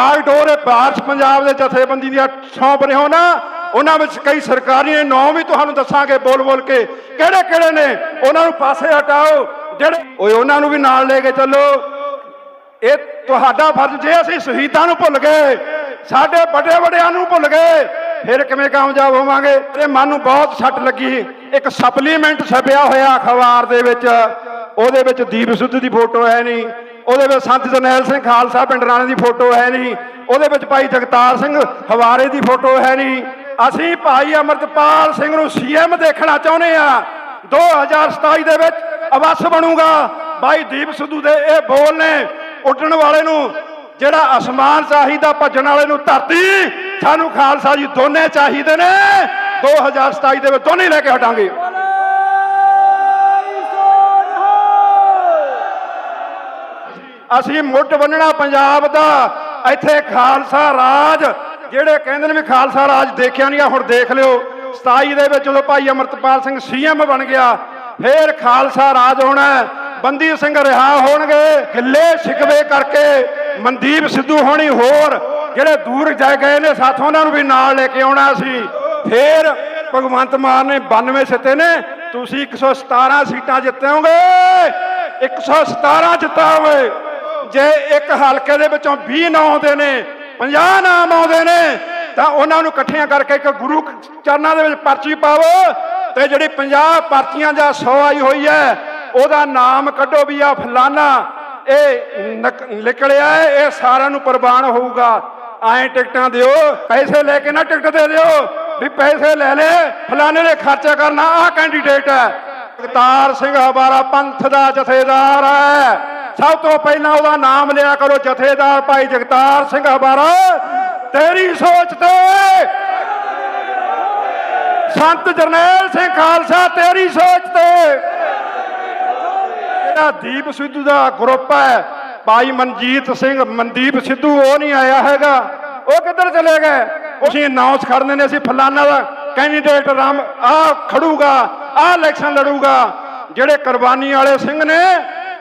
ਬਾਗਡੋਰ ਬਾਰਸ ਪੰਜਾਬ ਦੇ ਜਥੇਬੰਦੀ ਦੀਆਂ ਸੌਂਪ ਰਹੇ ਹੋ ਨਾ ਉਹਨਾਂ ਵਿੱਚ ਕਈ ਸਰਕਾਰੀ ਨੇ ਵੀ ਤੁਹਾਨੂੰ ਦੱਸਾਂਗੇ ਬੋਲ ਬੋਲ ਕੇ। ਕਿਹੜੇ ਕਿਹੜੇ ਨੇ? ਉਹਨਾਂ ਨੂੰ ਪਾਸੇ ਹਟਾਓ। ਜਿਹੜੇ ਓਏ, ਉਹਨਾਂ ਨੂੰ ਵੀ ਨਾਲ ਲੈ ਕੇ ਚੱਲੋ। ਇਹ ਤੁਹਾਡਾ ਫਰਜ਼, ਜੇ ਅਸੀਂ ਸ਼ਹੀਦਾਂ ਨੂੰ ਭੁੱਲ ਗਏ, ਸਾਡੇ ਵੱਡੇ ਵੱਡਿਆਂ ਨੂੰ ਭੁੱਲ ਗਏ, ਫਿਰ ਕਿਵੇਂ ਕਾਮਯਾਬ ਹੋਵਾਂਗੇ? ਤੇ ਮਨ ਨੂੰ ਬਹੁਤ ਸੱਟ ਲੱਗੀ ਇੱਕ ਸਪਲੀਮੈਂਟ ਛਪਿਆ ਹੋਇਆ ਅਖਬਾਰ ਦੇ ਵਿੱਚ। ਉਹਦੇ ਵਿੱਚ ਦੀਪ ਸੁੱਧ ਦੀ ਫੋਟੋ ਹੈ ਨਹੀਂ ਉਹਦੇ ਵਿੱਚ ਸੰਤ ਜਰਨੈਲ ਸਿੰਘ ਖਾਲਸਾ ਪਿੰਡ ਰਾਣੇ ਦੀ ਫੋਟੋ ਹੈ ਨਹੀਂ। ਉਹਦੇ ਵਿੱਚ ਭਾਈ ਜਗਤਾਰ ਸਿੰਘ ਹਵਾਰੇ ਦੀ ਫੋਟੋ ਹੈ ਨਹੀਂ। ਅਸੀਂ ਭਾਈ ਅਮਰਤਪਾਲ ਸਿੰਘ ਨੂੰ ਸੀਐਮ ਦੇਖਣਾ ਚਾਹੁੰਦੇ ਆ। 2027 ਦੇ ਵਿੱਚ ਅਵਸ ਬਣੂਗਾ। ਭਾਈ ਦੀਪ ਸਿੱਧੂ ਦੇ ਇਹ ਬੋਲ ਨੇ ਉੱਡਣ ਵਾਲੇ ਨੂੰ, ਜਿਹੜਾ ਅਸਮਾਨ ਚਾਹੀਦਾ ਭੱਜਣ ਵਾਲੇ ਨੂੰ ਧਰਤੀ, ਸਾਨੂੰ ਖਾਲਸਾ ਜੀ ਦੋਨੇ ਚਾਹੀਦੇ ਨੇ। 2027 ਦੇ ਵਿੱਚ ਦੋਨੇ ਲੈ ਕੇ ਹਟਾਂਗੇ। ਅਸੀਂ ਮੁੱਢ ਬੰਨਣਾ ਪੰਜਾਬ ਦਾ। ਇੱਥੇ ਖਾਲਸਾ ਰਾਜ, ਜਿਹੜੇ ਕਹਿੰਦੇ ਨੇ ਵੀ ਖਾਲਸਾ ਰਾਜ ਦੇਖਿਆ ਨਹੀਂ ਆ, ਹੁਣ ਦੇਖ ਲਿਓ। 27 ਦੇ ਵਿੱਚ ਜਦੋਂ ਭਾਈ ਅਮਰਤਪਾਲ ਸਿੰਘ ਸੀਐਮ ਬਣ ਗਿਆ, ਫੇਰ ਖਾਲਸਾ ਰਾਜ ਹੋਣਾ ਬੰਦੀ ਸਿੰਘ ਰਿਹਾ ਹੋਣਗੇ, ਗਿੱਲੇ ਸ਼ਿਕਵੇ ਕਰਕੇ, ਮਨਦੀਪ ਸਿੱਧੂ ਹੋਣੀ ਹੋਰ, ਜਿਹੜੇ ਦੂਰ ਜਾ ਗਏ ਨੇ, ਸਾਥੋਂ ਉਹਨਾਂ ਨੂੰ ਵੀ ਨਾਲ ਲੈ ਕੇ ਆਉਣਾ ਸੀ ਫੇਰ ਭਗਵੰਤ ਮਾਨ ਨੇ 92 ਸਿੱਤੇ ਨੇ, ਤੁਸੀਂ 117 ਸੀਟਾਂ ਜਿੱਤੋਗੇ 117 ਜਿੱਤਾਂਗੇ। ਜੇ ਇੱਕ ਹਲਕੇ ਦੇ ਵਿੱਚੋਂ 20 ਨਾਂ ਆਉਂਦੇ ਨੇ 50 ਨਾਮ ਆਉਂਦੇ ਨੇ, ਤਾਂ ਉਹਨਾਂ ਨੂੰ ਇਕੱਠਿਆਂ ਕਰਕੇ ਇੱਕ ਗੁਰੂ ਚਰਨਾਂ ਦੇ ਵਿੱਚ ਪਰਚੀ ਪਾਵੋ ਤੇ ਜਿਹੜੀ 50 ਪਰਚੀਆਂ ਜਾਂ 100 ਆਈ ਹੋਈ ਹੈ, ਉਹਦਾ ਨਾਮ ਕੱਢੋ ਵੀ ਆ ਫਲਾਨਾ। ਇਹ ਨਿਕਲਿਆ ਇਹ ਸਾਰਿਆਂ ਨੂੰ ਪ੍ਰਵਾਨ ਹੋਊਗਾ। ਐਂ ਟਿਕਟਾਂ ਦਿਓ, ਪੈਸੇ ਲੈ ਕੇ ਨਾ ਟਿਕਟ ਦੇ ਦਿਓ, ਵੀ ਪੈਸੇ ਲੈ ਲੈ ਫਲਾਣੇ ਦੇ ਖਰਚਾ ਕਰਨਾ, ਆਹ ਕੈਂਡੀਡੇਟ ਹੈ। ਕਰਤਾਰ ਸਿੰਘ ਹਵਾਰਾ ਪੰਥ ਦਾ ਜਥੇਦਾਰ ਹੈ। ਸਭ ਤੋਂ ਪਹਿਲਾਂ ਉਹਦਾ ਨਾਮ ਲਿਆ ਕਰੋ ਜਥੇਦਾਰ ਭਾਈ ਜਗਤਾਰ ਸਿੰਘ ਹਵਾਰਾ ਤੇਰੀ ਸੋਚ ਤੇ ਸੰਤ ਜਰਨੈਲ ਸਿੰਘ ਖਾਲਸਾ, ਤੇਰੀ ਸੋਚ ਤੇ। ਜਿਹੜਾ ਦੀਪ ਸਿੱਧੂ ਦਾ ਗਰੁੱਪ ਹੈ, ਭਾਈ ਮਨਜੀਤ ਸਿੰਘ, ਮਨਦੀਪ ਸਿੱਧੂ, ਉਹ ਨਹੀਂ ਆਇਆ ਹੈਗਾ। ਉਹ ਕਿੱਧਰ ਚਲੇ ਗਏ? ਅਸੀਂ ਅਨਾਉਂਸ ਕਰਦੇ ਨੇ, ਅਸੀਂ ਫਲਾਨਾ ਦਾ ਕੈਂਡੀਡੇਟ ਰਾਮ ਆ ਖੜੂਗਾ ਆ ਇਲੈਕਸ਼ਨ ਲੜੂਗਾ। ਜਿਹੜੇ ਕੁਰਬਾਨੀ ਵਾਲੇ ਸਿੰਘ ਨੇ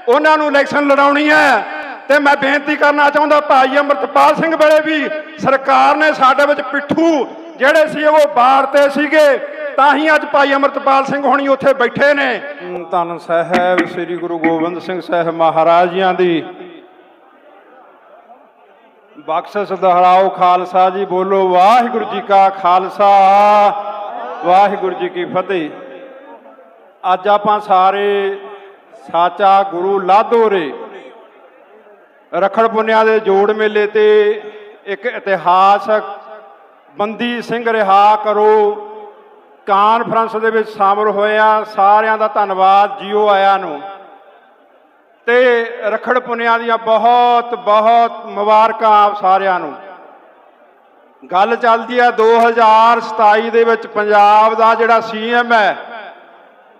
ਉਹਨਾਂ ਨੂੰ ਇਲੈਕਸ਼ਨ ਲੜਾਉਣੀ ਹੈ। ਤੇ ਮੈਂ ਬੇਨਤੀ ਕਰਨਾ ਚਾਹੁੰਦਾ ਭਾਈ ਅਮਰਤਪਾਲ ਸਿੰਘ ਵੇਲੇ ਵੀ ਸਰਕਾਰ ਨੇ ਸਾਡੇ ਵਿੱਚ ਪਿੱਠੂ ਜਿਹੜੇ ਸੀ ਉਹ ਬਾਹਰ ਤੇ ਸੀਗੇ, ਤਾਂ ਹੀ ਅੱਜ ਭਾਈ ਅਮਰਤਪਾਲ ਸਿੰਘ ਹੋਣੀ ਉੱਥੇ ਬੈਠੇ ਨੇ। ਧੰਨ ਸਾਹਿਬ, ਸ੍ਰੀ ਗੁਰੂ ਗੋਬਿੰਦ ਸਿੰਘ ਸਾਹਿਬ ਮਹਾਰਾਜ ਜੀਆਂ ਦੀ। ਬਖਸ਼ਿਸ਼ ਦੁਹਰਾਓ ਖਾਲਸਾ ਜੀ, ਬੋਲੋ ਵਾਹਿਗੁਰੂ ਜੀ ਕਾ ਖਾਲਸਾ, ਵਾਹਿਗੁਰੂ ਜੀ ਕੀ ਫਤਿਹ। ਅੱਜ ਆਪਾਂ ਸਾਰੇ ਸਾਚਾ ਗੁਰੂ ਲਾਧੋਰੇ ਰਖੜ ਪੁੰਨਿਆ ਦੇ ਜੋੜ ਮੇਲੇ ਤੇ ਇੱਕ ਇਤਿਹਾਸਕ ਬੰਦੀ ਸਿੰਘ ਰਿਹਾ ਕਰੋ। ਕਾਨਫਰੰਸ ਦੇ ਵਿੱਚ ਸ਼ਾਮਲ ਹੋਇਆ ਸਾਰਿਆਂ ਦਾ ਧੰਨਵਾਦ ਜੀਓ ਆਇਆਂ ਨੂੰ। ਤੇ ਰਖੜ ਪੁੰਨਿਆ ਦੀਆਂ ਬਹੁਤ ਬਹੁਤ ਮੁਬਾਰਕਾਂ ਆਪ ਸਾਰਿਆਂ ਨੂੰ। ਗੱਲ ਚੱਲਦੀ ਹੈ 2027 ਦੇ ਵਿੱਚ ਪੰਜਾਬ ਦਾ ਜਿਹੜਾ ਸੀਐਮ ਹੈ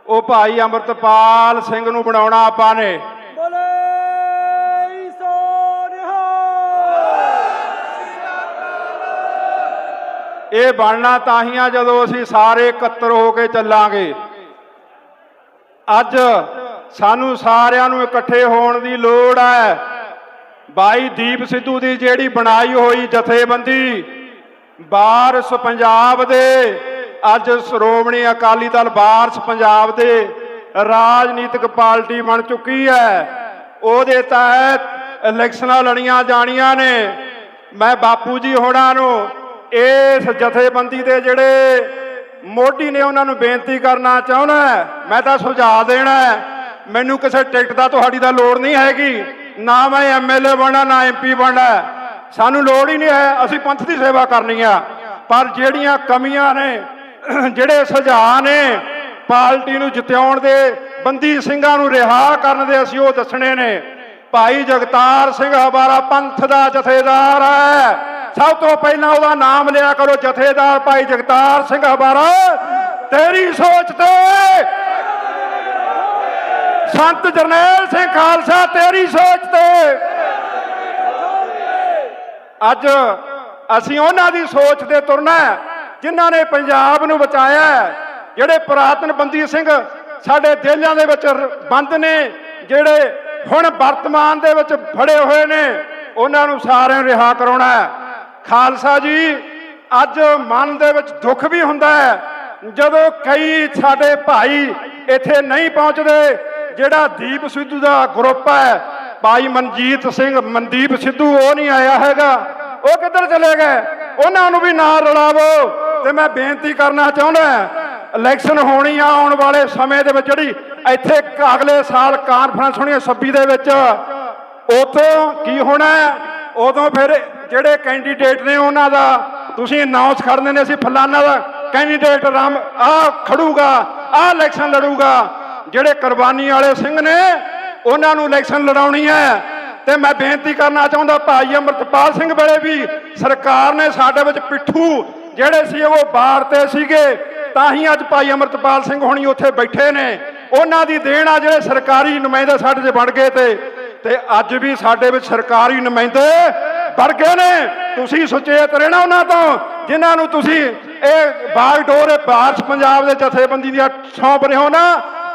ਉਹ ਭਾਈ ਅਮਰਤਪਾਲ ਸਿੰਘ ਨੂੰ ਬਣਾਉਣਾ ਆਪਾਂ ਨੇ। ਇਹ ਬਣਨਾ ਤਾਂ ਹੀ ਆ ਜਦੋਂ ਅਸੀਂ ਸਾਰੇ ਇਕੱਤਰ ਹੋ ਕੇ ਚੱਲਾਂਗੇ। ਅੱਜ ਸਾਨੂੰ ਸਾਰਿਆਂ ਨੂੰ ਇਕੱਠੇ ਹੋਣ ਦੀ ਲੋੜ ਹੈ। ਬਾਈ ਦੀਪ ਸਿੱਧੂ ਦੀ ਜਿਹੜੀ ਬਣਾਈ ਹੋਈ ਜਥੇਬੰਦੀ ਬਾਰਸ ਪੰਜਾਬ ਦੇ ਅੱਜ ਸ਼੍ਰੋਮਣੀ ਅਕਾਲੀ ਦਲ ਬਾਰਸ ਪੰਜਾਬ ਦੇ ਰਾਜਨੀਤਿਕ ਪਾਰਟੀ ਬਣ ਚੁੱਕੀ ਹੈ। ਉਹਦੇ ਤਹਿਤ ਇਲੈਕਸ਼ਨਾਂ ਲੜੀਆਂ ਜਾਣੀਆਂ ਨੇ। ਮੈਂ ਬਾਪੂ ਜੀ ਹੋਣਾ ਨੂੰ ਇਸ ਜਥੇਬੰਦੀ ਦੇ ਜਿਹੜੇ ਮੋਢੀ ਨੇ ਉਹਨਾਂ ਨੂੰ ਬੇਨਤੀ ਕਰਨਾ ਚਾਹੁੰਦਾ ਮੈਂ ਤਾਂ ਸੁਝਾਅ ਦੇਣਾ ਮੈਨੂੰ ਕਿਸੇ ਟਿਕਟ ਦਾ ਤੁਹਾਡੀ ਦਾ ਲੋੜ ਨਹੀਂ ਹੈਗੀ। ਨਾ ਮੈਂ ਐਮਐਲਏ ਬਣਨਾ ਨਾ ਐਮਪੀ ਬਣਨਾ ਸਾਨੂੰ ਲੋੜ ਹੀ ਨਹੀਂ ਹੈ। ਅਸੀਂ ਪੰਥ ਦੀ ਸੇਵਾ ਕਰਨੀ ਆ। ਪਰ ਜਿਹੜੀਆਂ ਕਮੀਆਂ ਨੇ ਜਿਹੜੇ ਸੁਝਾਅ ਨੇ ਪਾਰਟੀ ਨੂੰ ਜਿਤਾਉਣ ਦੇ ਬੰਦੀ ਸਿੰਘਾਂ ਨੂੰ ਰਿਹਾ ਕਰਨ ਦੇ ਅਸੀਂ ਉਹ ਦੱਸਣੇ ਨੇ। ਭਾਈ ਜਗਤਾਰ ਸਿੰਘ ਹਵਾਰਾ ਪੰਥ ਦਾ ਜਥੇਦਾਰ ਹੈ। ਸਭ ਤੋਂ ਪਹਿਲਾਂ ਉਹਦਾ ਨਾਮ ਲਿਆ ਕਰੋ ਜਥੇਦਾਰ ਭਾਈ ਜਗਤਾਰ ਸਿੰਘ ਹਵਾਰਾ। ਤੇਰੀ ਸੋਚ ਤੇ ਸੰਤ ਜਰਨੈਲ ਸਿੰਘ ਖਾਲਸਾ ਤੇਰੀ ਸੋਚ ਤੇ। ਅੱਜ ਅਸੀਂ ਉਹਨਾਂ ਦੀ ਸੋਚ ਤੇ ਤੁਰਨਾ ਹੈ, ਜਿਨ੍ਹਾਂ ਨੇ ਪੰਜਾਬ ਨੂੰ ਬਚਾਇਆ ਜਿਹੜੇ ਪੁਰਾਤਨ ਬੰਦੀ ਸਿੰਘ ਸਾਡੇ ਦਿਲਾਂ ਦੇ ਵਿੱਚ ਬੰਦ ਨੇ, ਜਿਹੜੇ ਹੁਣ ਵਰਤਮਾਨ ਦੇ ਵਿੱਚ ਫੜੇ ਹੋਏ ਨੇ, ਉਹਨਾਂ ਨੂੰ ਸਾਰਿਆਂ ਨੂੰ ਰਿਹਾ ਕਰਾਉਣਾ ਹੈ। ਖਾਲਸਾ ਜੀ, ਅੱਜ ਮਨ ਦੇ ਵਿੱਚ ਦੁੱਖ ਵੀ ਹੁੰਦਾ ਹੈ, ਜਦੋਂ ਕਈ ਸਾਡੇ ਭਾਈ ਇੱਥੇ ਨਹੀਂ ਪਹੁੰਚਦੇ, ਜਿਹੜਾ ਦੀਪ ਸਿੱਧੂ ਦਾ ਗਰੁੱਪ ਹੈ, ਭਾਈ ਮਨਜੀਤ ਸਿੰਘ, ਮਨਦੀਪ ਸਿੱਧੂ, ਉਹ ਨਹੀਂ ਆਇਆ ਹੈਗਾ। ਉਹ ਕਿੱਧਰ ਚਲੇ ਗਏ? ਉਹਨਾਂ ਨੂੰ ਵੀ ਨਾਲ ਰਲਾਵੋ। ਤੇ ਮੈਂ ਬੇਨਤੀ ਕਰਨਾ ਚਾਹੁੰਦਾ ਇਲੈਕਸ਼ਨ ਹੋਣੀ ਆ ਆਉਣ ਵਾਲੇ ਸਮੇਂ ਦੇ ਵਿੱਚ ਜਿਹੜੀ ਇੱਥੇ ਅਗਲੇ ਸਾਲ ਕਾਨਫਰੰਸ ਹੋਣੀ ਹੈ 26 ਦੇ ਵਿੱਚ ਉਦੋਂ ਕੀ ਹੋਣਾ ਉਦੋਂ ਫਿਰ ਜਿਹੜੇ ਕੈਂਡੀਡੇਟ ਨੇ ਉਹਨਾਂ ਦਾ, ਤੁਸੀਂ ਅਨਾਉਂਸ ਕਰ ਦਿੰਦੇ ਨੇ ਅਸੀਂ ਫਲਾਨਾ ਦਾ ਕੈਂਡੀਡੇਟ ਰਾਮ, ਆ ਖੜੂਗਾ, ਆ ਇਲੈਕਸ਼ਨ ਲੜੂਗਾ। ਜਿਹੜੇ ਕੁਰਬਾਨੀ ਵਾਲੇ ਸਿੰਘ ਨੇ, ਉਹਨਾਂ ਨੂੰ ਇਲੈਕਸ਼ਨ ਲੜਾਉਣੀ ਹੈ। ਤੇ ਮੈਂ ਬੇਨਤੀ ਕਰਨਾ ਚਾਹੁੰਦਾ ਭਾਈ ਅਮਰਤਪਾਲ ਸਿੰਘ ਵੇਲੇ ਵੀ, ਸਰਕਾਰ ਨੇ ਸਾਡੇ ਵਿੱਚ ਪਿੱਠੂ ਜਿਹੜੇ ਸੀ ਉਹ ਬਾਹਰ ਤੇ ਸੀਗੇ, ਤਾਂ ਹੀ ਅੱਜ ਭਾਈ ਅਮਰਤਪਾਲ ਸਿੰਘ ਹੋਣੀ ਉੱਥੇ ਬੈਠੇ ਨੇ। ਉਹਨਾਂ ਦੀ ਦੇਣ ਆ ਜਿਹੜੇ ਸਰਕਾਰੀ ਨੁਮਾਇੰਦੇ ਸਾਡੇ 'ਚ ਬਣ ਗਏ ਤੇ ਤੇ ਅੱਜ ਵੀ ਸਾਡੇ ਵਿੱਚ ਸਰਕਾਰੀ ਨੁਮਾਇੰਦੇ ਵੜ ਗਏ ਨੇ। ਤੁਸੀਂ ਸੁਚੇਤ ਰਹਿਣਾ ਉਹਨਾਂ ਤੋਂ, ਜਿਨ੍ਹਾਂ ਨੂੰ ਤੁਸੀਂ ਇਹ ਬਾਗਡੋਰ ਭਾਰਤ ਪੰਜਾਬ ਦੇ ਜਥੇਬੰਦੀ ਦੀਆਂ ਸੌਂਪ ਰਹੇ ਹੋ ਨਾ,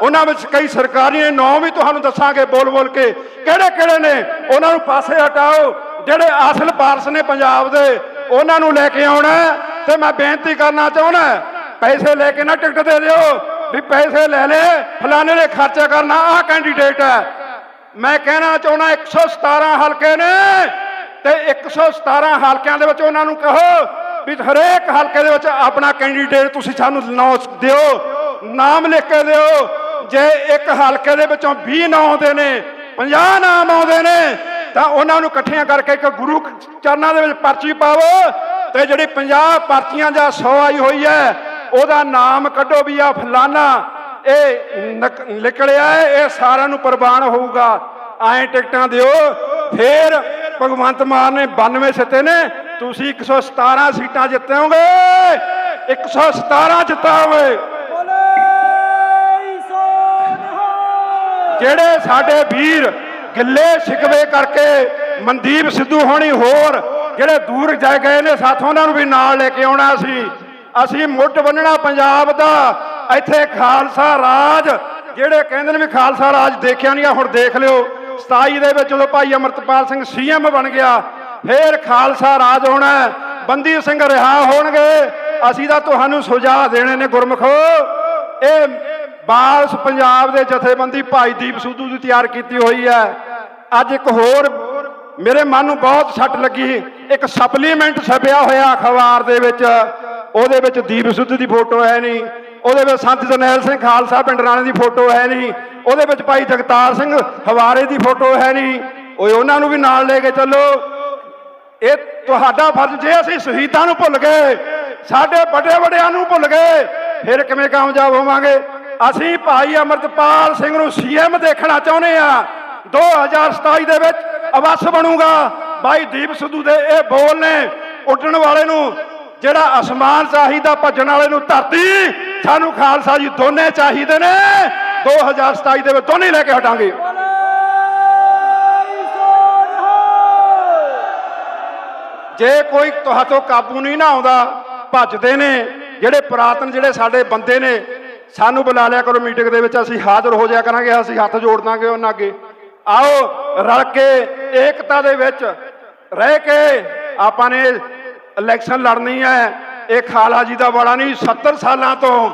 ਉਹਨਾਂ ਵਿੱਚ ਕਈ ਸਰਕਾਰੀ ਨੇ, ਨਾਂ ਵੀ ਤੁਹਾਨੂੰ ਦੱਸਾਂਗੇ ਬੋਲ ਬੋਲ ਕੇ। ਕਿਹੜੇ ਕਿਹੜੇ ਨੇ? ਉਹਨਾਂ ਨੂੰ ਪਾਸੇ ਹਟਾਓ। ਜਿਹੜੇ ਅਸਲ ਪਾਰਸ ਨੇ ਪੰਜਾਬ ਦੇ, ਉਹਨਾਂ ਨੂੰ ਲੈ ਕੇ ਆਉਣਾ। ਤੇ ਮੈਂ ਬੇਨਤੀ ਕਰਨਾ ਚਾਹੁੰਦਾ ਪੈਸੇ ਲੈ ਕੇ ਨਾ ਟਿਕਟ ਦੇ ਦਿਓ, ਵੀ ਪੈਸੇ ਲੈ ਲੈ, ਫਲਾਣੇ ਨੇ ਖਰਚਾ ਕਰਨਾ, ਆਹ ਕੈਂਡੀਡੇਟ ਹੈ। ਮੈਂ ਕਹਿਣਾ ਚਾਹੁੰਦਾ 117 ਹਲਕੇ ਨੇ, ਤੇ 117 ਹਲਕਿਆਂ ਦੇ ਵਿੱਚ ਉਹਨਾਂ ਨੂੰ ਕਹੋ ਵੀ ਹਰੇਕ ਹਲਕੇ ਦੇ ਵਿੱਚ ਆਪਣਾ ਕੈਂਡੀਡੇਟ ਤੁਸੀਂ ਸਾਨੂੰ ਨਾਂ ਦਿਓ, ਨਾਮ ਲਿਖ ਕੇ ਦਿਓ। ਜੇ ਇੱਕ ਹਲਕੇ ਦੇ ਵਿੱਚੋਂ 20 ਨਾਂ ਆਉਂਦੇ ਨੇ 50 ਨਾਮ ਆਉਂਦੇ ਨੇ, ਤਾਂ ਉਹਨਾਂ ਨੂੰ ਇਕੱਠੀਆਂ ਕਰਕੇ ਇੱਕ ਗੁਰੂ ਚਰਨਾਂ ਦੇ ਵਿੱਚ ਪਰਚੀ ਪਾਵੋ ਤੇ ਜਿਹੜੀ 50 ਪਰਚੀਆਂ ਜਾਂ 100 ਆਈ ਹੋਈ ਹੈ ਉਹਦਾ ਨਾਮ ਕੱਢੋ ਵੀ ਆ ਫਲਾਨਾ ਇਹ ਨਕ- ਨਿਕਲਿਆ ਇਹ ਸਾਰਿਆਂ ਨੂੰ ਪ੍ਰਵਾਨ ਹੋਊਗਾ। ਐਂ ਟਿਕਟਾਂ ਦਿਓ ਫੇਰ ਭਗਵੰਤ ਮਾਨ ਨੇ 92 ਸਿੱਤੇ ਨੇ ਤੁਸੀਂ 117 ਸੀਟਾਂ ਜਿੱਤੋਗੇ 117 ਜਿੱਤਾਓਗੇ ਬੋਲੇ ਸੋਨਹਾ ਜਿਹੜੇ ਸਾਡੇ ਵੀਰ ਗਿੱਲੇ ਸ਼ਿਕਵੇ ਕਰਕੇ ਮਨਦੀਪ ਸਿੱਧੂ ਹੋਣੀ ਹੋਰ ਜਿਹੜੇ ਦੂਰ ਜਾ ਗਏ ਨੇ, ਸਾਥ ਉਹਨਾਂ ਨੂੰ ਵੀ ਨਾਲ ਲੈ ਕੇ ਆਉਣਾ ਸੀ। ਅਸੀਂ ਮੁੱਢ ਬੰਨਣਾ ਪੰਜਾਬ ਦਾ। ਇੱਥੇ ਖਾਲਸਾ ਰਾਜ, ਜਿਹੜੇ ਕਹਿੰਦੇ ਨੇ ਵੀ ਖਾਲਸਾ ਰਾਜ ਦੇਖਿਆ ਨਹੀਂ ਹੁਣ ਦੇਖ ਲਿਓ। 27 ਦੇ ਵਿੱਚ ਜਦੋਂ ਭਾਈ ਅਮਰਤਪਾਲ ਸਿੰਘ ਸੀਐਮ ਬਣ ਗਿਆ, ਫੇਰ ਖਾਲਸਾ ਰਾਜ ਹੋਣਾ ਬੰਦੀ ਸਿੰਘ ਰਿਹਾ ਹੋਣਗੇ। ਅਸੀਂ ਤਾਂ ਤੁਹਾਨੂੰ ਸੁਝਾਅ ਦੇਣੇ ਨੇ, ਗੁਰਮਖੋ। ਇਹ ਬਾਲਸ ਪੰਜਾਬ ਦੇ ਜਥੇਬੰਦੀ ਭਾਈ ਦੀਪ ਸਿੱਧੂ ਦੀ ਤਿਆਰ ਕੀਤੀ ਹੋਈ ਹੈ। ਅੱਜ ਇੱਕ ਹੋਰ ਮੇਰੇ ਮਨ ਨੂੰ ਬਹੁਤ ਸੱਟ ਲੱਗੀ ਇੱਕ ਸਪਲੀਮੈਂਟ ਛਪਿਆ ਹੋਇਆ ਅਖਬਾਰ ਦੇ ਵਿੱਚ। ਉਹਦੇ ਵਿੱਚ ਦੀਪ ਸਿੱਧੂ ਦੀ ਫੋਟੋ ਹੈ ਨਹੀਂ। ਉਹਦੇ ਵਿੱਚ ਸੰਤ ਜਰਨੈਲ ਸਿੰਘ ਖਾਲਸਾ ਪਿੰਡ ਰਾਣੇ ਦੀ ਫੋਟੋ ਹੈ ਨਹੀਂ। ਉਹਦੇ ਵਿੱਚ ਭਾਈ ਜਗਤਾਰ ਸਿੰਘ ਹਵਾਰੇ ਦੀ ਫੋਟੋ ਹੈ ਨਹੀਂ। ਓਏ, ਉਹਨਾਂ ਨੂੰ ਵੀ ਨਾਲ ਲੈ ਕੇ ਚੱਲੋ। ਇਹ ਤੁਹਾਡਾ ਫਰਜ਼, ਜੇ ਅਸੀਂ ਸ਼ਹੀਦਾਂ ਨੂੰ ਭੁੱਲ ਗਏ, ਸਾਡੇ ਵੱਡੇ ਵੱਡਿਆਂ ਨੂੰ ਭੁੱਲ ਗਏ, ਫਿਰ ਕਿਵੇਂ ਕਾਮਯਾਬ ਹੋਵਾਂਗੇ? ਅਸੀਂ ਭਾਈ ਅਮਰਤਪਾਲ ਸਿੰਘ ਨੂੰ ਸੀਐਮ ਦੇਖਣਾ ਚਾਹੁੰਦੇ ਆ 2027 ਦੇ ਵਿੱਚ ਅਵਸ ਬਣੂਗਾ। ਬਾਈ ਦੀਪ ਸਿੱਧੂ ਦੇ ਇਹ ਬੋਲ ਨੇ ਉੱਡਣ ਵਾਲੇ ਨੂੰ, ਜਿਹੜਾ ਅਸਮਾਨ ਚਾਹੀਦਾ ਭੱਜਣ ਵਾਲੇ ਨੂੰ ਧਰਤੀ, ਸਾਨੂੰ ਖਾਲਸਾ ਜੀ ਦੋਨੇ ਚਾਹੀਦੇ ਨੇ। 2027 ਦੇ ਵਿੱਚ ਦੋਨੇ ਲੈ ਕੇ ਹਟਾਂਗੇ। ਜੇ ਕੋਈ ਤੁਹਾਤੋਂ ਕਾਬੂ ਨਹੀਂ ਨਾ ਆਉਂਦਾ, ਭੱਜਦੇ ਨੇ, ਜਿਹੜੇ ਪੁਰਾਤਨ ਜਿਹੜੇ ਸਾਡੇ ਬੰਦੇ ਨੇ, ਸਾਨੂੰ ਬੁਲਾ ਲਿਆ ਕਰੋ ਮੀਟਿੰਗ ਦੇ ਵਿੱਚ, ਅਸੀਂ ਹਾਜ਼ਰ ਹੋ ਜਾਇਆ ਕਰਾਂਗੇ, ਅਸੀਂ ਹੱਥ ਜੋੜ ਦਾਂਗੇ ਉਹਨਾਂ ਅੱਗੇ। ਆਓ ਰਲ ਕੇ ਏਕਤਾ ਦੇ ਵਿੱਚ ਰਹਿ ਕੇ ਆਪਾਂ ਨੇ ਇਲੈਕਸ਼ਨ ਲੜਨੀ ਹੈ। ਇਹ ਖਾਲਾ ਜੀ ਦਾ ਬੜਾ ਨਹੀਂ 70 ਸਾਲਾਂ ਤੋਂ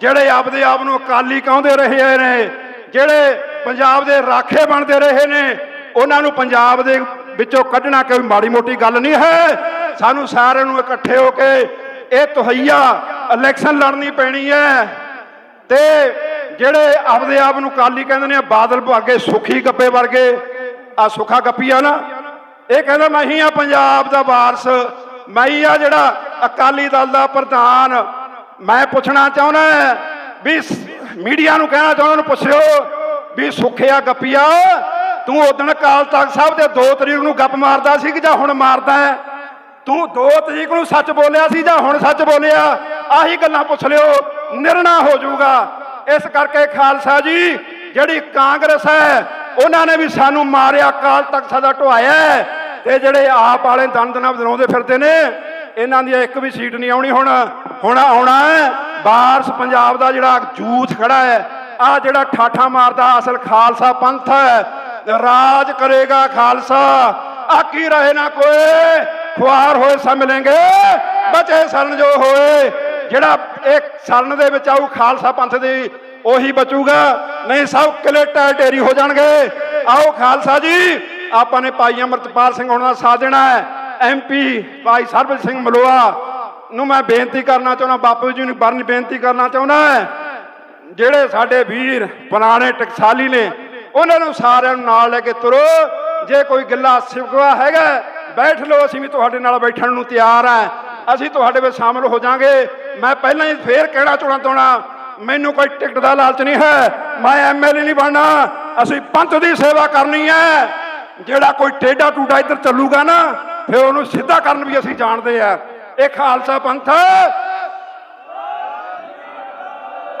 ਜਿਹੜੇ ਆਪਦੇ ਆਪ ਨੂੰ ਅਕਾਲੀ ਕਹਿੰਦੇ ਰਹੇ ਨੇ, ਜਿਹੜੇ ਪੰਜਾਬ ਦੇ ਰਾਖੇ ਬਣਦੇ ਰਹੇ ਨੇ, ਉਹਨਾਂ ਨੂੰ ਪੰਜਾਬ ਦੇ ਵਿੱਚੋਂ ਕੱਢਣਾ ਕੋਈ ਮਾੜੀ ਮੋਟੀ ਗੱਲ ਨਹੀਂ ਹੈ। ਸਾਨੂੰ ਸਾਰਿਆਂ ਨੂੰ ਇਕੱਠੇ ਹੋ ਕੇ ਇਹ ਤੁਹਈਆ ਇਲੈਕਸ਼ਨ ਲੜਨੀ ਪੈਣੀ ਹੈ ਤੇ ਜਿਹੜੇ ਆਪਦੇ ਆਪ ਨੂੰ ਕਾਲੀ ਕਹਿੰਦੇ ਨੇ, ਬਾਦਲ ਵਰਗੇ ਸੁਖੀ ਗੱਪੇ ਵਰਗੇ ਆ ਸੁਖਾ ਗੱਪੀਆ ਨਾ। ਇਹ ਕਹਿੰਦਾ, ਮੈਂ ਹੀ ਆ ਪੰਜਾਬ ਦਾ ਵਾਰਸ, ਮੈਂ ਹੀ ਆ ਜਿਹੜਾ ਅਕਾਲੀ ਦਲ ਦਾ ਪ੍ਰਧਾਨ। ਮੈਂ ਪੁੱਛਣਾ ਚਾਹੁੰਦਾ ਵੀ ਮੀਡੀਆ ਨੂੰ ਕਹਿਣਾ ਚਾਹੁੰਦਾ ਨੂੰ ਪੁੱਛਿਓ ਵੀ ਸੁਖਿਆ ਗੱਪੀਆ ਤੂੰ ਉਦਣ ਅਕਾਲ ਤਖਤ ਸਾਹਿਬ ਦੇ 2 ਤਰੀਕ ਨੂੰ ਗੱਪ ਮਾਰਦਾ ਸੀ ਕਿ ਜਾਂ ਹੁਣ ਮਾਰਦਾ ਹੈ? ਤੂੰ 2 ਤਰੀਕ ਨੂੰ ਸੱਚ ਬੋਲਿਆ ਸੀ ਜਾਂ ਹੁਣ ਸੱਚ ਬੋਲਿਆ? ਆਹੀ ਗੱਲਾਂ ਪੁੱਛ ਲਿਓ, ਨਿਰਣਾ ਹੋ ਜਾਊਗਾ। ਇਸ ਕਰਕੇ ਖਾਲਸਾ ਜੀ, ਜਿਹੜੀ ਕਾਂਗਰਸ ਹੈ, ਉਹਨਾਂ ਨੇ ਵੀ ਸਾਨੂੰ ਮਾਰਿਆ, ਅਕਾਲ ਤਖਤ ਸਾਡਾ ਢਵਾਇਆ ਤੇ ਜਿਹੜੇ ਆਪ ਵਾਲੇ ਦੰਦ ਦਨਾ ਬਣਾਉਂਦੇ ਫਿਰਦੇ ਨੇ, ਇਹਨਾਂ ਦੀ ਇੱਕ ਵੀ ਸੀਟ ਨਹੀਂ ਆਉਣੀ ਹੁਣ ਹੁਣ ਆਉਣਾ ਹੈ। ਬਾਰਸ ਪੰਜਾਬ ਦਾ ਜਿਹੜਾ ਜੂਥ ਖੜਾ ਹੈ, ਆ ਜਿਹੜਾ ਠਾਠਾ ਮਾਰਦਾ ਅਸਲ ਖਾਲਸਾ ਪੰਥ ਹੈ, ਰਾਜ ਕਰੇਗਾ ਖਾਲਸਾ। ਆਕੀ ਰਹੇ ਨਾ ਕੋਏ ਖੁਆਰ ਹੋਏ ਸਭ ਮਿਲेंगे ਬਚੇ ਸਰਨ ਜੋ ਹੋਏ, ਜਿਹੜਾ ਇੱਕ ਸਰਨ ਦੇ ਵਿੱਚ ਆਊ, ਖਾਲਸਾ ਪੰਥ ਦੀ, ਉਹੀ ਬਚੂਗਾ। ਨਹੀਂ ਸਭ ਕਲੇਟਾ ਢੇਰੀ ਹੋ ਜਾਣਗੇ। ਆਓ ਖਾਲਸਾ ਜੀ, ਆਪਾਂ ਨੇ ਭਾਈ ਅਮਰਤਪਾਲ ਸਿੰਘ ਹੋਣਾ ਦਾ ਸਾਥ ਦੇਣਾ ਹੈ। ਐਮਪੀ ਭਾਈ ਸਰਬਜੀਤ ਸਿੰਘ ਮਲੋਆ ਨੂੰ ਮੈਂ ਬੇਨਤੀ ਕਰਨਾ ਚਾਹੁੰਦਾ, ਬਾਪੂ ਜੀ ਨੂੰ ਬਰਨ ਬੇਨਤੀ ਕਰਨਾ ਚਾਹੁੰਦਾ ਜਿਹੜੇ ਸਾਡੇ ਵੀਰ ਪੁਰਾਣੇ ਟਕਸਾਲੀ ਨੇ, ਉਹਨਾਂ ਨੂੰ ਸਾਰਿਆਂ ਨੂੰ ਨਾਲ ਲੈ ਕੇ ਤੁਰੋ। ਜੇ ਕੋਈ ਗਿੱਲਾ ਸਿਵਕਵਾ ਹੈਗਾ, ਬੈਠ ਲਓ, ਅਸੀਂ ਵੀ ਤੁਹਾਡੇ ਨਾਲ ਬੈਠਣ ਨੂੰ ਤਿਆਰ ਆ ਅਸੀਂ ਤੁਹਾਡੇ ਵਿੱਚ ਸ਼ਾਮਲ ਹੋ ਜਾਾਂਗੇ। ਮੈਂ ਪਹਿਲਾਂ ਹੀ ਫੇਰ ਕਿਹੜਾ ਚਾਹਣਾ ਤੋਣਾ ਮੈਨੂੰ ਕੋਈ ਟਿਕਟ ਦਾ ਲਾਲਚ ਨਹੀਂ ਹੈ। ਮੈਂ ਐਮਐਲਏ ਨਹੀਂ ਬਣਨਾ। ਅਸੀਂ ਪੰਥ ਦੀ ਸੇਵਾ ਕਰਨੀ ਹੈ। ਜਿਹੜਾ ਕੋਈ ਟੇਡਾ ਟੂਡਾ ਇੱਧਰ ਚੱਲੂਗਾ ਨਾ, ਫਿਰ ਉਹਨੂੰ ਸਿੱਧਾ ਕਰਨ ਵੀ ਅਸੀਂ ਜਾਣਦੇ ਆ। ਇਹ ਖਾਲਸਾ ਪੰਥ।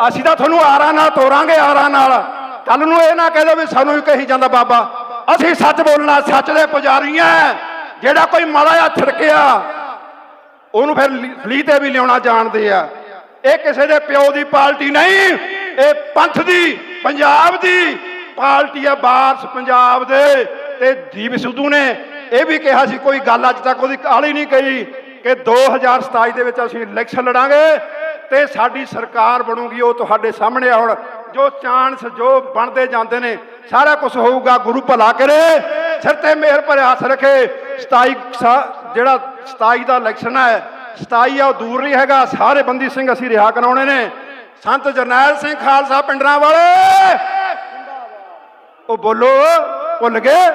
ਅਸੀਂ ਤਾਂ ਤੁਹਾਨੂੰ ਆਰਾ ਨਾਲ ਤੋਰਾਂਗੇ, ਆਰਾ ਨਾਲ। ਕੱਲ ਨੂੰ ਇਹ ਨਾ ਕਹਿ ਵੀ ਸਾਨੂੰ ਹੀ ਕਹੀ ਜਾਂਦਾ ਬਾਬਾ। ਅਸੀਂ ਸੱਚ ਬੋਲਣਾ ਸੱਚ ਦੇ ਪੁਜਾਰੀ ਆ। ਜਿਹੜਾ ਕੋਈ ਮਾੜਾ ਜਿਹਾ ਥੜਕਿਆ ਉਹਨੂੰ ਫਿਰ ਲੀ- ਫਲੀ ਤੇ ਵੀ ਲਿਆਉਣਾ ਜਾਣਦੇ ਆ। ਇਹ ਕਿਸੇ ਦੇ ਪਿਓ ਦੀ ਪਾਰਟੀ ਨਹੀਂ, ਇਹ ਪੰਥ ਦੀ, ਪੰਜਾਬ ਦੀ ਪਾਰਟੀ ਆ ਬਾਰਸ ਪੰਜਾਬ ਦੇ, ਤੇ ਦੀਪ ਸਿੱਧੂ ਨੇ ਇਹ ਵੀ ਕਿਹਾ ਸੀ, ਕੋਈ ਗੱਲ ਅੱਜ ਤੱਕ ਉਹਦੀ ਕਾਲੀ ਨਹੀਂ ਕਹੀ ਕਿ 2027 ਦੇ ਵਿੱਚ ਅਸੀਂ ਇਲੈਕਸ਼ਨ ਲੜਾਂਗੇ ਤੇ ਸਾਡੀ ਸਰਕਾਰ ਬਣੂਗੀ, ਉਹ ਤੁਹਾਡੇ ਸਾਹਮਣੇ ਆ ਹੁਣ। ਜੋ ਚਾਂਸ, ਜੋ ਬਣਦੇ ਜਾਂਦੇ ਨੇ, ਸਾਰਾ ਕੁਝ ਹੋਊਗਾ, ਗੁਰੂ ਭਲਾ ਕਰੇ, ਸਿਰ ਤੇ ਮਿਹਰ ਭਰੇ ਹੱਥ ਰੱਖੇ। 27 ਜਿਹੜਾ 27 ਦਾ ਇਲੈਕਸ਼ਨ ਹੈ। 27 ਆ, ਉਹ ਦੂਰ ਨਹੀਂ ਹੈਗਾ। ਸਾਰੇ ਬੰਦੀ ਸਿੰਘ ਅਸੀਂ ਰਿਹਾ ਕਰਾਉਣੇ ਨੇ। ਸੰਤ ਜਰਨੈਲ ਸਿੰਘ ਖਾਲਸਾ ਪਿੰਡਰਾਂ ਵਾਲੇ। ਉਹ ਬੋਲੋ, ਭੁੱਲ ਗਏ?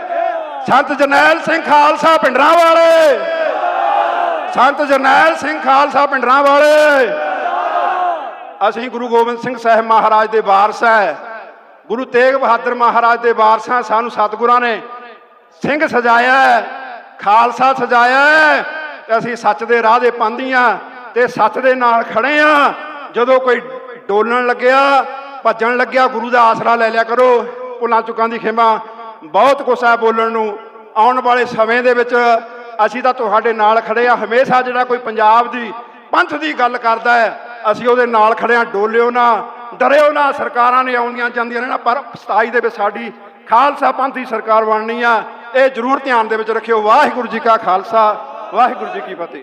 ਸੰਤ ਜਰਨੈਲ ਸਿੰਘ ਖਾਲਸਾ ਪਿੰਡਰਾਂ ਵਾਲੇ। ਸੰਤ ਜਰਨੈਲ ਸਿੰਘ ਖਾਲਸਾ ਪਿੰਡਰਾਂ ਵਾਲੇ। ਅਸੀਂ ਗੁਰੂ ਗੋਬਿੰਦ ਸਿੰਘ ਸਾਹਿਬ ਮਹਾਰਾਜ ਦੇ ਵਾਰਸ ਹੈ। ਗੁਰੂ ਤੇਗ ਬਹਾਦਰ ਮਹਾਰਾਜ ਦੇ ਵਾਰਸਾਂ ਸਾਨੂੰ ਸਤਿਗੁਰਾਂ ਨੇ ਸਿੰਘ ਸਜਾਇਆ ਖਾਲਸਾ ਸਜਾਇਆ ਅਸੀਂ ਸੱਚ ਦੇ ਰਾਹ ਦੇ ਪਾਂਦੀਆਂ ਤੇ ਸੱਚ ਦੇ ਨਾਲ ਖੜੇ ਆ। ਜਦੋਂ ਕੋਈ ਡੋਲਣ ਲੱਗਿਆ, ਭੱਜਣ ਲੱਗਿਆ, ਗੁਰੂ ਦਾ ਆਸਰਾ ਲੈ ਲਿਆ ਕਰੋ। ਭੁੱਲਾਂ ਚੁੱਕਾਂ ਦੀ ਖਿਮਾ। ਬਹੁਤ ਕੁਛ ਹੈ ਬੋਲਣ ਨੂੰ। ਆਉਣ ਵਾਲੇ ਸਮੇਂ ਦੇ ਵਿੱਚ ਅਸੀਂ ਤਾਂ ਤੁਹਾਡੇ ਨਾਲ ਖੜੇ ਆ। ਹਮੇਸ਼ਾ ਜਿਹੜਾ ਕੋਈ ਪੰਜਾਬ ਦੀ ਪੰਥ ਦੀ ਗੱਲ ਕਰਦਾ ਹੈ, ਅਸੀਂ ਉਹਦੇ ਨਾਲ ਖੜੇ ਆ। ਡੋਲਿਓ ਨਾ, ਡਰਿਓ ਨਾ। ਸਰਕਾਰਾਂ ਨੇ ਆਉਂਦੀਆਂ ਜਾਂਦੀਆਂ ਨੇ ਨਾ, ਪਰ 27 ਦੇ ਵਿੱਚ ਸਾਡੀ ਖਾਲਸਾ ਪੰਥ ਦੀ ਸਰਕਾਰ ਬਣਨੀ ਆ। ਇਹ ਜ਼ਰੂਰ ਧਿਆਨ ਦੇ ਵਿੱਚ ਰੱਖਿਓ। ਵਾਹਿਗੁਰੂ ਜੀ ਕਾ ਖਾਲਸਾ। ਵਾਹਿਗੁਰੂ ਜੀ ਕੀ ਫਤਿਹ।